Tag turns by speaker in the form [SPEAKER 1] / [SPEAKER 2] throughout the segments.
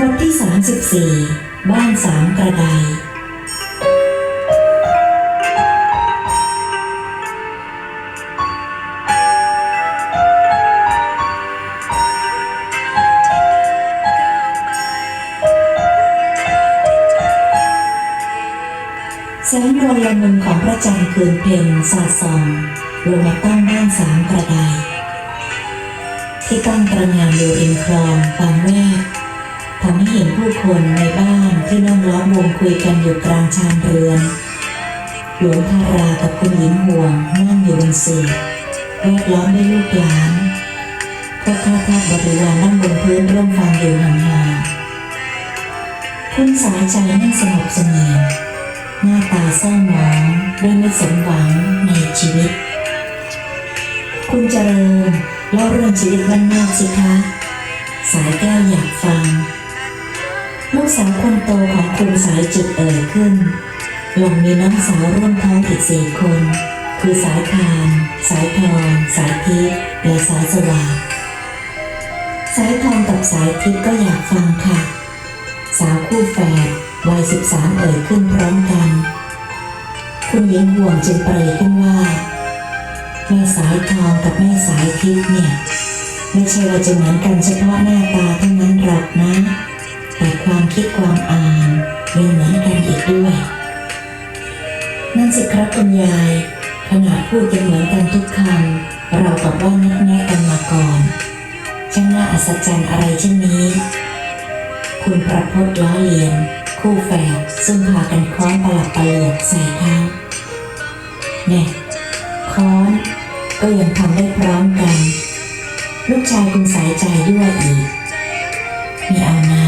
[SPEAKER 1] บทที่ 34 บ้านสามกระไดแสงดวงละมุนของพระจันทร์คืนเพ็ญสาดส่องลงมาตั้งบ้านสามกระไดที่ตั้งตระหงานอยู่ริมคลองบาง ผู้คนในบ้านที่นั่งล้อมวงคุยกันอยู่กลางชานเรือน หลวงทารากับคุณหญิงห่วงนั่งอยู่บนเสื่อแวดล้อมด้วยลูกหลานพวกข้าทาสบริวารนั่งบนพื้นร่วมฟังอยู่ห่างๆคุณสายใจนั่งสงบเสงี่ยมหน้าตาเศร้าหมองด้วยไม่สมหวังในชีวิต คุณเจริญเล่าเรื่องชีวิตบ้านนอกสิคะ สายแก้วอยากฟัง ลูกสาวคนโตของคุณสายจิตเอ่ยขึ้น หลงมีน้องสาวร่วมท้องอีกสี่คน คือสายทานสายทอง สายทิพย์และสายสว่างสายทองกับสายทิพย์ก็อยากฟังค่ะ สาวคู่แฝดวัยสิบสามเอ่ยขึ้นพร้อมกัน คุณหญิงห่วงจึงเปรยขึ้นว่าแม่สายทองกับแม่สายทิพย์เนี่ย ไม่ใช่ว่าจะเหมือนกันเฉพาะหน้าตาเท่านั้นหรอกนะ แต่ความคิดความอ่านยังเหมือนกันอีกด้วย นั่นสิครับคุณยาย ขนาดพูดยังเหมือนกันทุกคำเรากับว่านัดแนะกันมาก่อนช่างน่าอัศจรรย์อะไรเช่นนี้ คุณประพจน์ล้อเลียน คู่แฝดซึ่งพากันคล้อนประหลับประเหลือกใส่เขาแน่ค้อนก็ยังทำได้พร้อมกัน ลูกชายคุณสายใจด้วยอีก มีเอานา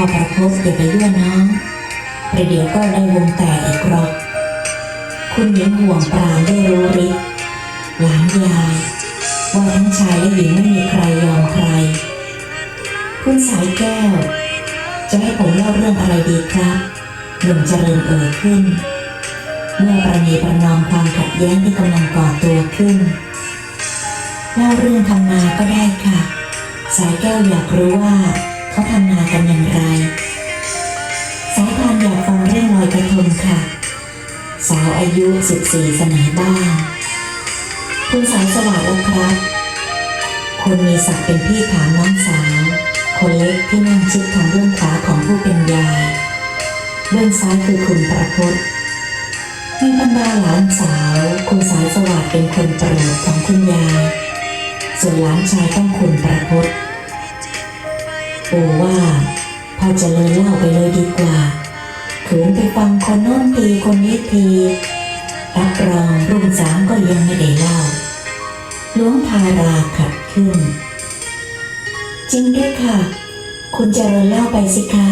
[SPEAKER 1] พอประพจน์อย่าไปด้วน้องประเดี๋ยวก็ได้วงแตกอีกรอกคุณหญิงห่วงปราได้รู้ฤทธิ์หลานยายว่าทั้งชายและหญิงไม่มีใครยอมใคร คุณสายแก้ว จะให้ผมเล่าเรื่องอะไรดีครับหนุ่มเจริญเอ่ยขึ้น เมื่อประนีประนอมความขัดแย้งที่กำลังก่อตัวขึ้น เล่าเรื่องทำนาก็ได้ค่ะ สายแก้วอยากรู้ว่า เขาทำนากันอย่างไร สายทานอยากฟังเรื่องลอยกระทงค่ะ สาวอายุ 14เสนอบ้างคุณสายสวัสดิ์แล้วครับคุณมีศักดิ์เป็นพี่ถามน้องสาว คนเล็กที่นั่งชิดทางเบื้องขวาของผู้เป็นยาย เบื้องซ้ายคือคุณประพจน์ในบรรดาหลานสาว คุณสายสวัสดิ์เป็นคนโปรดของคุณยาย ส่วนหลานชายต้องคุณประพจน์ โอ้ว่าพอจะเลยเล่าไปเลยดีกว่าขืนไปฟังคนโน้นทีคนนี้ทีรับรองรุ่งสามก็ยังไม่ได้เล่าหลวงทาราขัดขึ้น จริงด้วยค่ะ คุณเจริญเล่าไปสิคะ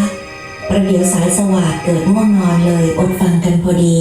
[SPEAKER 1] ประเดี๋ยวสายสวัสดเกิดง่วงนอนเลยอดฟังกันพอดี